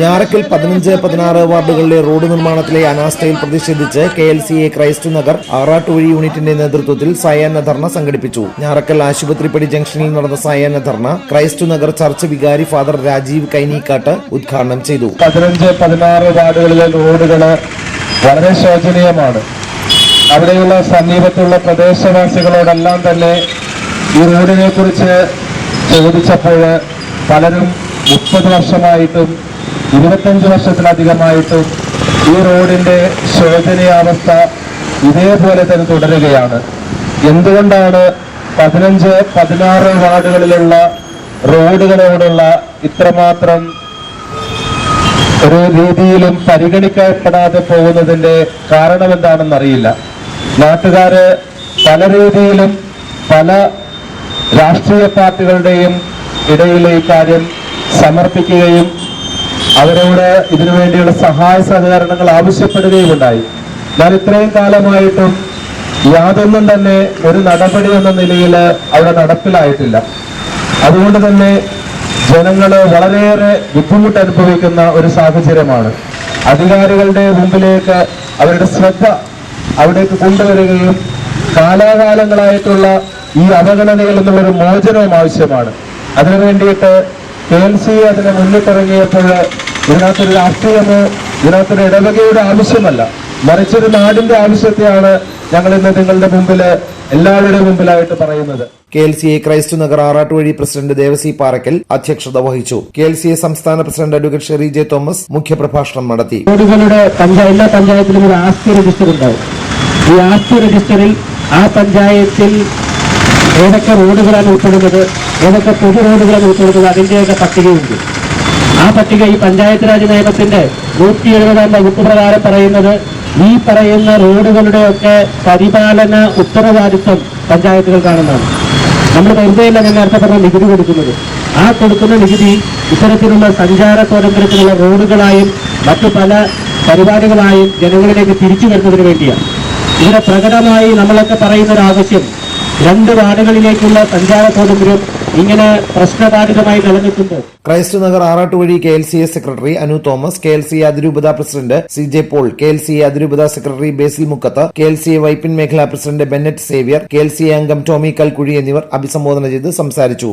ഞാറക്കൽ പതിനഞ്ച് പതിനാറ് വാർഡുകളിലെ റോഡ് നിർമ്മാണത്തിലെ അനാസ്ഥയിൽ പ്രതിഷേധിച്ച് K L C A Christ Nagar Arattuvazhi യൂണിറ്റിന്റെ നേതൃത്വത്തിൽ സായാഹ്ന ധർണ സംഘടിപ്പിച്ചു. ഞാറക്കൽ ആശുപത്രിപ്പടി ജംഗ്ഷനിൽ നടന്ന സായാഹ്ന ധർണ ക്രൈസ്റ്റ് നഗർ ചർച്ച് വികാരി ഫാദർ രാജീവ് കൈനീക്കാട്ട് ഉദ്ഘാടനം ചെയ്തു. പതിനഞ്ച് പതിനാറ് വാർഡുകളിലെ റോഡുകൾ വളരെ ശോചനീയമാണ്. അവിടെയുള്ള സമീപത്തുള്ള പ്രദേശവാസികളോടെല്ലാം തന്നെ ഈ റോഡിനെ കുറിച്ച് ചോദിച്ചപ്പോൾ പലരും മുപ്പത് വർഷമായിട്ടും ഇരുപത്തഞ്ച് വർഷത്തിലധികമായിട്ടും ഈ റോഡിന്റെ ശോചനീയാവസ്ഥ ഇതേപോലെ തന്നെ തുടരുകയാണ്. എന്തുകൊണ്ടാണ് പതിനഞ്ച് പതിനാറ് വാർഡുകളിലുള്ള റോഡുകളോടുള്ള ഇത്രമാത്രം ഒരു രീതിയിലും പരിഗണിക്കപ്പെടാതെ പോകുന്നതിന്റെ കാരണം എന്താണെന്ന് അറിയില്ല നാട്ടുകാര് പല രീതിയിലും പല രാഷ്ട്രീയ പാർട്ടികളുടെയും ഇടയിൽ ഈ കാര്യം സമർപ്പിക്കുകയും അവരോട് ഇതിനു വേണ്ടിയുള്ള സഹായ സഹകരണങ്ങൾ ആവശ്യപ്പെടുകയും ഉണ്ടായി ഞാൻ ഇത്രയും കാലമായിട്ടും യാതൊന്നും തന്നെ ഒരു നടപടി എന്ന നിലയിൽ അവിടെ നടപ്പിലായിട്ടില്ല. അതുകൊണ്ട് തന്നെ ജനങ്ങൾ വളരെയേറെ ബുദ്ധിമുട്ട് അനുഭവിക്കുന്ന ഒരു സാഹചര്യമാണ്. അധികാരികളുടെ മുമ്പിലേക്ക് അവരുടെ ശ്രദ്ധ അവിടേക്ക് കൊണ്ടുവരികയും കാലാകാലങ്ങളായിട്ടുള്ള ഈ അവഗണനയിൽ നിന്നുള്ളൊരു മോചനവും ആവശ്യമാണ്. അതിനു വേണ്ടിയിട്ട് കെ എൽ സി അതിന് മുന്നിട്ടിറങ്ങിയപ്പോൾ ഇതിനകത്തൊരു രാഷ്ട്രീയമോ ഇതിനകത്തൊരു ഇടവകയുടെ ആവശ്യമല്ല. മറിച്ചൊരു നാടിന്റെ ആവശ്യത്തെയാണ് ഞങ്ങൾ ഇന്ന് നിങ്ങളുടെ മുമ്പിൽ എല്ലാവരുടെയും മുമ്പിലായിട്ട് പറയുന്നത്. K L C A Christ Nagar Arattuvazhi president Devasi Parakkal അധ്യക്ഷത വഹിച്ചു. കെ എൽ സി എ സംസ്ഥാന president advocate Sherry J Thomas മുഖ്യപ്രഭാഷണം നടത്തി. റോഡുകളുടെ എല്ലാ പഞ്ചായത്തിലും ഒരു ആസ്തി രജിസ്റ്റർ ഉണ്ടാവും. ഈ ആസ്തി രജിസ്റ്ററിൽ ആ പഞ്ചായത്തിൽ ഏതൊക്കെ റോഡുകളാണ് ഉൾപ്പെടുന്നത്? ഏതൊക്കെ പൊതു റോഡുകളാണ് ഉൾപ്പെടുന്നത് അതിന്റെയൊക്കെ പട്ടികയുണ്ട്. ആ പട്ടിക ഈ പഞ്ചായത്ത് രാജ് നിയമത്തിന്റെ നൂറ്റി എഴുപതാം വകുപ്പ് പ്രകാരം പറയുന്നത് ഈ പറയുന്ന റോഡുകളുടെയൊക്കെ പരിപാലന ഉത്തരവാദിത്വം പഞ്ചായത്തുകൾക്കാണെന്നാണ് നമ്മൾ വെറുതെയല്ല ഞാൻ നേരത്തെ പറഞ്ഞ നികുതി കൊടുക്കുന്നത്. ആ കൊടുക്കുന്ന നികുതി ഇത്തരത്തിലുള്ള സഞ്ചാര സ്വാതന്ത്ര്യത്തിലുള്ള റോഡുകളായും മറ്റു പല പരിപാടികളായും ജനങ്ങളിലേക്ക് തിരിച്ചു വരുന്നതിന് വേണ്ടിയാണ്. ഇവിടെ പ്രകടമായി നമ്മളൊക്കെ പറയുന്ന ഒരു ആവശ്യം രണ്ട് വാർഡുകളിലേക്കുള്ള സഞ്ചാര സ്വാതന്ത്ര്യം ഇങ്ങനെ പ്രശ്നബാധിതമായി നിലനിൽക്കുമ്പോൾ Christ Nagar Arattuvazhi K L C A secretary Anu Thomas K L C അതിരൂപത president C J Paul K L C അതിരൂപത secretary Basil Mukkath K L C Vypin മേഖലാ president Bennett Xavier K L C അംഗം ടോമി കൽക്കുഴി എന്നിവർ അഭിസംബോധന ചെയ്ത് സംസാരിച്ചു.